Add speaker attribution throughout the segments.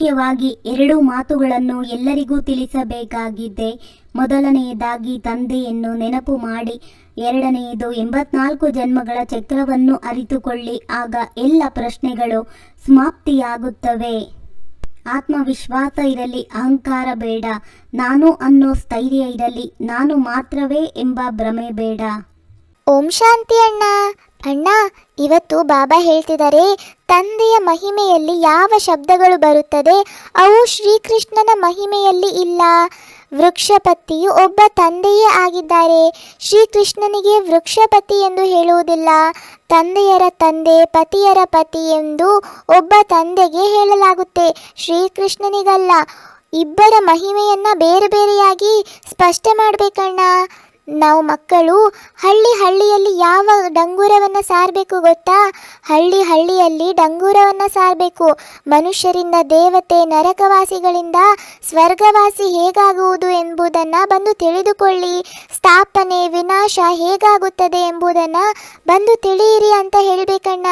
Speaker 1: ಮುಖ್ಯವಾಗಿ ಎರಡು ಮಾತುಗಳನ್ನು ಎಲ್ಲರಿಗೂ ತಿಳಿಸಬೇಕಾಗಿದೆ. ಮೊದಲನೆಯದಾಗಿ ತಂದೆಯನ್ನು ನೆನಪು ಮಾಡಿ, ಎರಡನೆಯದು ಎಂಬತ್ನಾಲ್ಕು ಜನ್ಮಗಳ ಚಕ್ರವನ್ನು ಅರಿತುಕೊಳ್ಳಿ, ಆಗ ಎಲ್ಲ ಪ್ರಶ್ನೆಗಳು ಸಮಾಪ್ತಿಯಾಗುತ್ತವೆ. ಆತ್ಮವಿಶ್ವಾಸ ಇರಲಿ, ಅಹಂಕಾರ ಬೇಡ, ನಾನು ಅನ್ನೋ ಸ್ಥೈರ್ಯ ಇರಲಿ, ನಾನು ಮಾತ್ರವೇ ಎಂಬ ಭ್ರಮೆ ಬೇಡ.
Speaker 2: ಓಂ ಶಾಂತಿ ಅಣ್ಣ. ಅಣ್ಣ, ಇವತ್ತು ಬಾಬಾ ಹೇಳ್ತಿದ್ದಾರೆ ತಂದೆಯ ಮಹಿಮೆಯಲ್ಲಿ ಯಾವ ಶಬ್ದಗಳು ಬರುತ್ತದೆ? ಅವು ಶ್ರೀಕೃಷ್ಣನ ಮಹಿಮೆಯಲ್ಲಿ ಇಲ್ಲ. ವೃಕ್ಷಪತಿಯು ಒಬ್ಬ ತಂದೆಯೇ ಆಗಿದ್ದಾರೆ. ಶ್ರೀಕೃಷ್ಣನಿಗೆ ವೃಕ್ಷಪತಿ ಎಂದು ಹೇಳುವುದಿಲ್ಲ. ತಂದೆಯರ ತಂದೆ, ಪತಿಯರ ಪತಿ ಎಂದು ಒಬ್ಬ ತಂದೆಗೆ ಹೇಳಲಾಗುತ್ತೆ. ಶ್ರೀಕೃಷ್ಣನಿಗಲ್ಲ. ಇಬ್ಬರ ಮಹಿಮೆಯನ್ನು ಬೇರೆ ಬೇರೆಯಾಗಿ ಸ್ಪಷ್ಟ ಮಾಡಬೇಕಣ್ಣ. ನಾವು ಮಕ್ಕಳು ಹಳ್ಳಿ ಹಳ್ಳಿಯಲ್ಲಿ ಯಾವ ಡಂಗೂರವನ್ನು ಸಾರಬೇಕು ಗೊತ್ತಾ? ಹಳ್ಳಿ ಹಳ್ಳಿಯಲ್ಲಿ ಡಂಗೂರವನ್ನು ಸಾರಬೇಕು. ಮನುಷ್ಯರಿಂದ ದೇವತೆ, ನರಕವಾಸಿಗಳಿಂದ ಸ್ವರ್ಗವಾಸಿ ಹೇಗಾಗುವುದು ಎಂಬುದನ್ನು ಬಂದು ತಿಳಿದುಕೊಳ್ಳಿ. ಸ್ಥಾಪನೆ, ವಿನಾಶ ಹೇಗಾಗುತ್ತದೆ ಎಂಬುದನ್ನು ಬಂದು ತಿಳಿಯಿರಿ ಅಂತ ಹೇಳಬೇಕಣ್ಣ.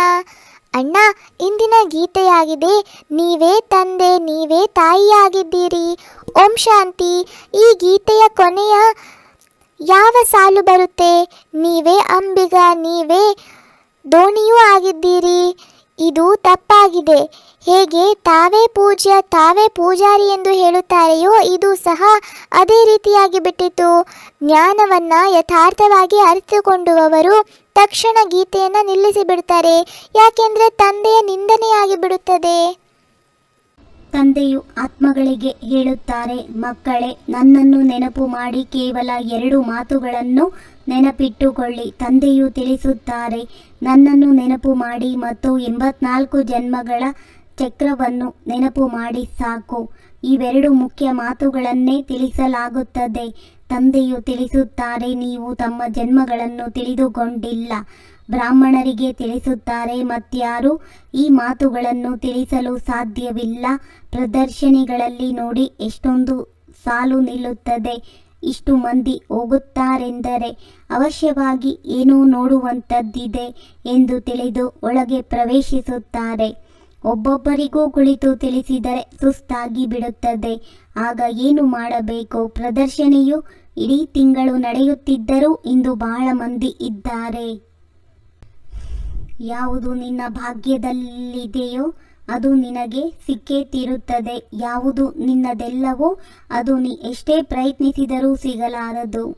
Speaker 2: ಅಣ್ಣ, ಇಂದಿನ ಗೀತೆಯಾಗಿದೆ, ನೀವೇ ತಂದೆ, ನೀವೇ ತಾಯಿಯಾಗಿದ್ದೀರಿ. ಓಂ ಶಾಂತಿ. ಈ ಗೀತೆಯ ಕೊನೆಯ ಯಾವ ಸಾಲು ಬರುತ್ತೆ? ನೀವೇ ಅಂಬಿಗ, ನೀವೇ ದೋಣಿಯೂ ಆಗಿದ್ದೀರಿ. ಇದು ತಪ್ಪಾಗಿದೆ. ಹೇಗೆ? ತಾವೇ ಪೂಜ್ಯ, ತಾವೇ ಪೂಜಾರಿ ಎಂದು ಹೇಳುತ್ತಾರೆಯೋ ಇದು ಸಹ ಅದೇ ರೀತಿಯಾಗಿ ಬಿಟ್ಟಿತು. ಜ್ಞಾನವನ್ನು ಯಥಾರ್ಥವಾಗಿ ಅರಿತುಕೊಂಡುವವರು ತಕ್ಷಣ ಗೀತೆಯನ್ನು ನಿಲ್ಲಿಸಿಬಿಡ್ತಾರೆ. ಯಾಕೆಂದರೆ ತಂದೆಯ ನಿಂದನೆಯಾಗಿ ಬಿಡುತ್ತದೆ.
Speaker 1: ತಂದೆಯು ಆತ್ಮಗಳಿಗೆ ಹೇಳುತ್ತಾರೆ, ಮಕ್ಕಳೇ, ನನ್ನನ್ನು ನೆನಪು ಮಾಡಿ ಕೇವಲ ಎರಡು ಮಾತುಗಳನ್ನು ನೆನಪಿಟ್ಟುಕೊಳ್ಳಿ. ತಂದೆಯು ತಿಳಿಸುತ್ತಾರೆ, ನನ್ನನ್ನು ನೆನಪು ಮಾಡಿ ಮತ್ತು ಎಂಬತ್ನಾಲ್ಕು ಜನ್ಮಗಳ ಚಕ್ರವನ್ನು ನೆನಪು ಮಾಡಿ ಸಾಕು. ಇವೆರಡು ಮುಖ್ಯ ಮಾತುಗಳನ್ನೇ ತಿಳಿಸಲಾಗುತ್ತದೆ. ತಂದೆಯು ತಿಳಿಸುತ್ತಾರೆ, ನೀವು ತಮ್ಮ ಜನ್ಮಗಳನ್ನು ತಿಳಿದುಕೊಂಡಿಲ್ಲ. ಬ್ರಾಹ್ಮಣರಿಗೆ ತಿಳಿಸುತ್ತಾರೆ ಮತ್ಯಾರು ಈ ಮಾತುಗಳನ್ನು ತಿಳಿಸಲು ಸಾಧ್ಯವಿಲ್ಲ. ಪ್ರದರ್ಶನಿಗಳಲ್ಲಿ ನೋಡಿ ಎಷ್ಟೊಂದು ಸಾಲು ನಿಲ್ಲುತ್ತದೆ, ಇಷ್ಟು ಮಂದಿ ಹೋಗುತ್ತಾರೆಂದರೆ ಅವಶ್ಯವಾಗಿ ಏನೋ ನೋಡುವಂಥದ್ದಿದೆ ಎಂದು ತಿಳಿದು ಒಳಗೆ ಪ್ರವೇಶಿಸುತ್ತಾರೆ. ಒಬ್ಬೊಬ್ಬರಿಗೂ ಕುಳಿತು ತಿಳಿಸಿದರೆ ಸುಸ್ತಾಗಿ ಬಿಡುತ್ತದೆ. ಆಗ ಏನು ಮಾಡಬೇಕು? ಪ್ರದರ್ಶನಿಯು ಇಡೀ ತಿಂಗಳು ನಡೆಯುತ್ತಿದ್ದರೂ ಇಂದು ಬಹಳ ಮಂದಿ ಇದ್ದಾರೆ. ಯಾವುದು ನಿನ್ನ ಭಾಗ್ಯದಲ್ಲಿದೆಯೋ ಅದು ನಿನಗೆ ಸಿಕ್ಕೇ ತೀರುತ್ತದೆ ಯಾವುದು ನಿನ್ನದೆಲ್ಲವೋ ಅದು ನೀ ಎಷ್ಟೇ ಪ್ರಯತ್ನಿಸಿದರೂ ಸಿಗಲಾರದು.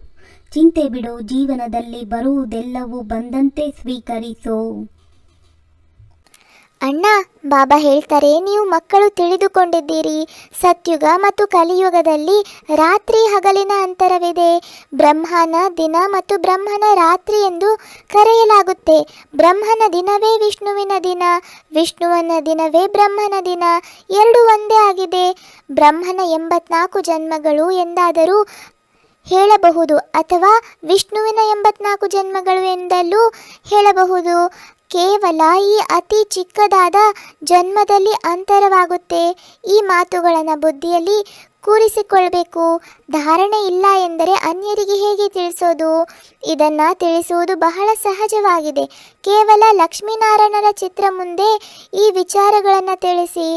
Speaker 1: ಚಿಂತೆ ಬಿಡು, ಜೀವನದಲ್ಲಿ ಬರುವುದೆಲ್ಲವೂ ಬಂದಂತೆ ಸ್ವೀಕರಿಸು.
Speaker 2: ಅಣ್ಣ, ಬಾಬಾ ಹೇಳ್ತಾರೆ, ನೀವು ಮಕ್ಕಳು ತಿಳಿದುಕೊಂಡಿದ್ದೀರಿ. ಸತ್ಯುಗ ಮತ್ತು ಕಲಿಯುಗದಲ್ಲಿ ರಾತ್ರಿ ಹಗಲಿನ ಅಂತರವಿದೆ. ಬ್ರಹ್ಮನ ದಿನ ಮತ್ತು ಬ್ರಹ್ಮನ ರಾತ್ರಿ ಎಂದು ಕರೆಯಲಾಗುತ್ತೆ. ಬ್ರಹ್ಮನ ದಿನವೇ ವಿಷ್ಣುವಿನ ದಿನ, ವಿಷ್ಣುವನ ದಿನವೇ ಬ್ರಹ್ಮನ ದಿನ, ಎರಡು ಒಂದೇ ಆಗಿದೆ. ಬ್ರಹ್ಮನ ಎಂಬತ್ನಾಲ್ಕು ಜನ್ಮಗಳು ಎಂದಾದರೂ ಹೇಳಬಹುದು ಅಥವಾ ವಿಷ್ಣುವಿನ ಎಂಬತ್ನಾಲ್ಕು ಜನ್ಮಗಳು ಎಂದಲೂ ಹೇಳಬಹುದು. ಕೇವಲ ಈ ಅತಿ ಚಿಕ್ಕದಾದ ಜನ್ಮದಲ್ಲಿ ಅಂತರವಾಗುತ್ತೆ. ಈ ಮಾತುಗಳನ್ನು ಬುದ್ಧಿಯಲ್ಲಿ ಕೂರಿಸಿಕೊಳ್ಬೇಕು. ಧಾರಣೆ ಇಲ್ಲ ಎಂದರೆ ಅನ್ಯರಿಗೆ ಹೇಗೆ ತಿಳಿಸೋದು? ಇದನ್ನು ತಿಳಿಸುವುದು ಬಹಳ ಸಹಜವಾಗಿದೆ. ಕೇವಲ ಲಕ್ಷ್ಮೀನಾರಾಯಣರ ಚಿತ್ರ ಮುಂದೆ ಈ ವಿಚಾರಗಳನ್ನು ತಿಳಿಸಿ,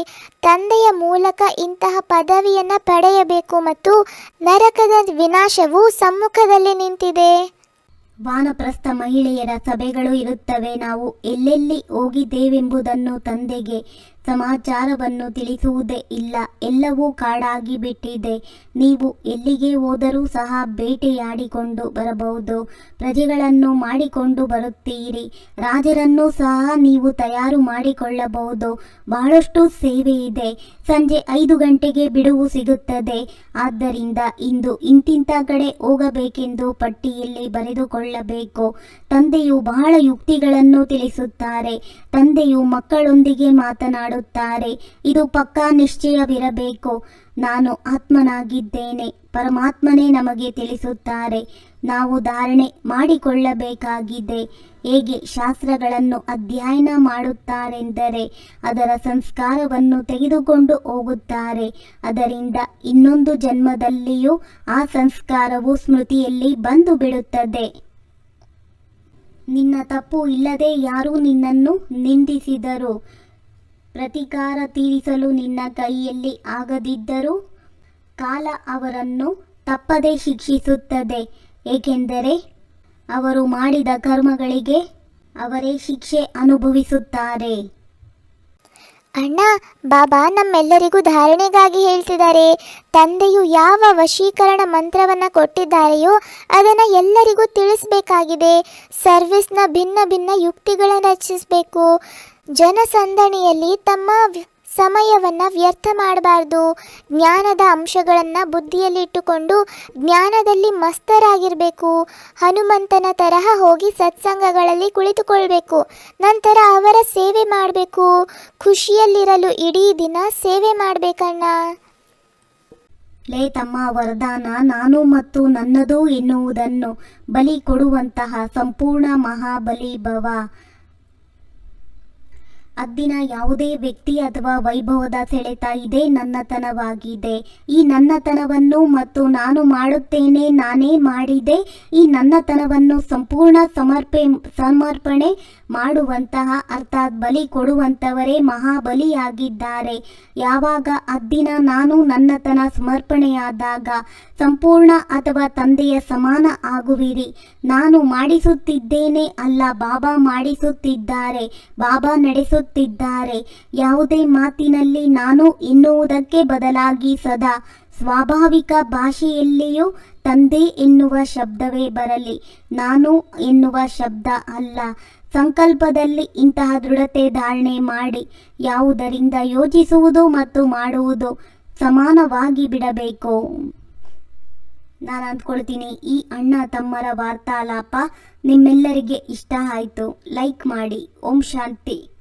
Speaker 2: ತಂದೆಯ ಮೂಲಕ ಇಂತಹ ಪದವಿಯನ್ನು ಪಡೆಯಬೇಕು ಮತ್ತು ನರಕದ ವಿನಾಶವು ಸಮ್ಮುಖದಲ್ಲಿ ನಿಂತಿದೆ.
Speaker 1: ವಾನಪ್ರಸ್ಥ ಮಹಿಳೆಯರ ಸಭೆಗಳು ಇರುತ್ತವೆ. ನಾವು ಎಲ್ಲೆಲ್ಲಿ ಹೋಗಿದ್ದೇವೆಂಬುದನ್ನು ತಂದೆಗೆ ಸಮಾಚಾರವನ್ನು ತಿಳಿಸುವುದೇ ಇಲ್ಲ. ಎಲ್ಲವೂ ಕಾಡಾಗಿ ಬಿಟ್ಟಿದೆ. ನೀವು ಎಲ್ಲಿಗೆ ಹೋದರೂ ಸಹ ಬೇಟೆಯಾಡಿಕೊಂಡು ಬರಬಹುದು. ಪ್ರಜೆಗಳನ್ನು ಮಾಡಿಕೊಂಡು ಬರುತ್ತೀರಿ. ರಾಜರನ್ನು ಸಹ ನೀವು ತಯಾರು ಮಾಡಿಕೊಳ್ಳಬಹುದು. ಬಹಳಷ್ಟು ಸೇವೆ ಇದೆ. ಸಂಜೆ ಐದು ಗಂಟೆಗೆ ಬಿಡುವು ಸಿಗುತ್ತದೆ. ಆದ್ದರಿಂದ ಇಂದು ಇಂತಿಂತ ಕಡೆ ಹೋಗಬೇಕೆಂದು ಪಟ್ಟಿಯಲ್ಲಿ ಬರೆದುಕೊಳ್ಳಬೇಕು. ತಂದೆಯು ಬಹಳ ಯುಕ್ತಿಗಳನ್ನು ತಿಳಿಸುತ್ತಾರೆ. ತಂದೆಯು ಮಕ್ಕಳೊಂದಿಗೆ ಮಾತನಾಡುತ್ತಾರೆ ಇದು ಪಕ್ಕಾ ನಿಶ್ಚಯವಿರಬೇಕು. ನಾನು ಆತ್ಮನಾಗಿದ್ದೇನೆ, ಪರಮಾತ್ಮನೇ ನಮಗೆ ತಿಳಿಸುತ್ತಾರೆ. ನಾವು ಧಾರಣೆ ಮಾಡಿಕೊಳ್ಳಬೇಕಾಗಿದೆ. ಹೇಗೆ ಶಾಸ್ತ್ರಗಳನ್ನು ಅಧ್ಯಯನ ಮಾಡುತ್ತಾರೆಂದರೆ, ಅದರ ಸಂಸ್ಕಾರವನ್ನು ತೆಗೆದುಕೊಂಡು ಹೋಗುತ್ತಾರೆ. ಅದರಿಂದ ಇನ್ನೊಂದು ಜನ್ಮದಲ್ಲಿಯೂ ಆ ಸಂಸ್ಕಾರವು ಸ್ಮೃತಿಯಲ್ಲಿ ಬಂದು ಬಿಡುತ್ತದೆ ನಿನ್ನ ತಪ್ಪು ಇಲ್ಲದೆ ಯಾರೂ ನಿನ್ನನ್ನು ನಿಂದಿಸಿದರು. ಪ್ರತಿಕಾರ ತೀರಿಸಲು ನಿನ್ನ ಕೈಯಲ್ಲಿ ಆಗದಿದ್ದರೂ ಕಾಲ ಅವರನ್ನು ತಪ್ಪದೆ ಶಿಕ್ಷಿಸುತ್ತದೆ. ಏಕೆಂದರೆ ಅವರು ಮಾಡಿದ ಕರ್ಮಗಳಿಗೆ ಅವರೇ ಶಿಕ್ಷೆ ಅನುಭವಿಸುತ್ತಾರೆ.
Speaker 2: ಅಣ್ಣ, ಬಾಬಾ ನಮ್ಮೆಲ್ಲರಿಗೂ ಧಾರಣೆಗಾಗಿ ಹೇಳ್ತಿದ್ದಾರೆ. ತಂದೆಯು ಯಾವ ವಶೀಕರಣ ಮಂತ್ರವನ್ನು ಕೊಟ್ಟಿದ್ದಾರೆಯೋ ಅದನ್ನು ಎಲ್ಲರಿಗೂ ತಿಳಿಸಬೇಕಾಗಿದೆ. ಸರ್ವಿಸ್ನ ಭಿನ್ನ ಭಿನ್ನ ಯುಕ್ತಿಗಳನ್ನು ರಚಿಸಬೇಕು. ಜನಸಂದಣಿಯಲ್ಲಿ ತಮ್ಮ ಸಮಯವನ್ನ ವ್ಯರ್ಥ ಮಾಡಬಾರ್ದು. ಜ್ಞಾನದ ಅಂಶಗಳನ್ನು ಬುದ್ಧಿಯಲ್ಲಿ ಇಟ್ಟುಕೊಂಡು ಜ್ಞಾನದಲ್ಲಿ ಮಸ್ತರಾಗಿರಬೇಕು. ಹನುಮಂತನ ತರಹ ಹೋಗಿ ಸತ್ಸಂಗಗಳಲ್ಲಿ ಕುಳಿತುಕೊಳ್ಬೇಕು. ನಂತರ ಅವರ ಸೇವೆ ಮಾಡಬೇಕು. ಖುಷಿಯಲ್ಲಿರಲು ಇಡೀ ದಿನ ಸೇವೆ ಮಾಡಬೇಕಣ್ಣ.
Speaker 1: ಲೇ ತಮ್ಮ ವರದಾನ, ನಾನು ಮತ್ತು ನನ್ನದು ಎನ್ನುವುದನ್ನು ಬಲಿ ಕೊಡುವಂತಹ ಸಂಪೂರ್ಣ ಮಹಾಬಲಿ ಭವ. ಅದ್ದಿನ ಯಾವುದೇ ವ್ಯಕ್ತಿ ಅಥವಾ ವೈಭವದ ಸೆಳೆತ ಇದೇ ನನ್ನತನವಾಗಿದೆ. ಈ ನನ್ನತನವನ್ನು ಮತ್ತು ನಾನು ಮಾಡುತ್ತೇನೆ, ನಾನೇ ಮಾಡಿದೆ, ಈ ನನ್ನತನವನ್ನು ಸಂಪೂರ್ಣ ಸಮರ್ಪೆ, ಸಮರ್ಪಣೆ ಮಾಡುವಂತಹ ಅರ್ಥಾತ್ ಬಲಿ ಕೊಡುವಂತವರೇ ಮಹಾಬಲಿಯಾಗಿದ್ದಾರೆ. ಯಾವಾಗ ಅದ್ದಿನ ನಾನು ನನ್ನತನ ಸಮರ್ಪಣೆಯಾದಾಗ ಸಂಪೂರ್ಣ ಅಥವಾ ತಂದೆಯ ಸಮಾನ ಆಗುವಿರಿ. ನಾನು ಮಾಡಿಸುತ್ತಿದ್ದೇನೆ ಅಲ್ಲ, ಬಾಬಾ ಮಾಡಿಸುತ್ತಿದ್ದಾರೆ. ಬಾಬಾ ನಡೆಸುತ್ತಿದ್ದಾರೆ ಯಾವುದೇ ಮಾತಿನಲ್ಲಿ ನಾನು ಎನ್ನುವುದಕ್ಕೆ ಬದಲಾಗಿ ಸದಾ ಸ್ವಾಭಾವಿಕ ಭಾಷೆಯಲ್ಲಿಯೂ ತಂದೆ ಎನ್ನುವ ಶಬ್ದವೇ ಬರಲಿ, ನಾನು ಎನ್ನುವ ಶಬ್ದ ಅಲ್ಲ. ಸಂಕಲ್ಪದಲ್ಲಿ ಇಂತಹ ದೃಢತೆ ಧಾರಣೆ ಮಾಡಿ ಯಾವುದರಿಂದ ಯೋಚಿಸುವುದು ಮತ್ತು ಮಾಡುವುದು ಸಮಾನವಾಗಿ ಬಿಡಬೇಕು. ನಾನು ಅಂದ್ಕೊಳ್ತೀನಿ, ಈ ಅಣ್ಣ ತಮ್ಮರ ವಾರ್ತಾಲಾಪ ನಿಮ್ಮೆಲ್ಲರಿಗೆ ಇಷ್ಟ ಆಯಿತು. ಲೈಕ್ ಮಾಡಿ. ಓಂ ಶಾಂತಿ.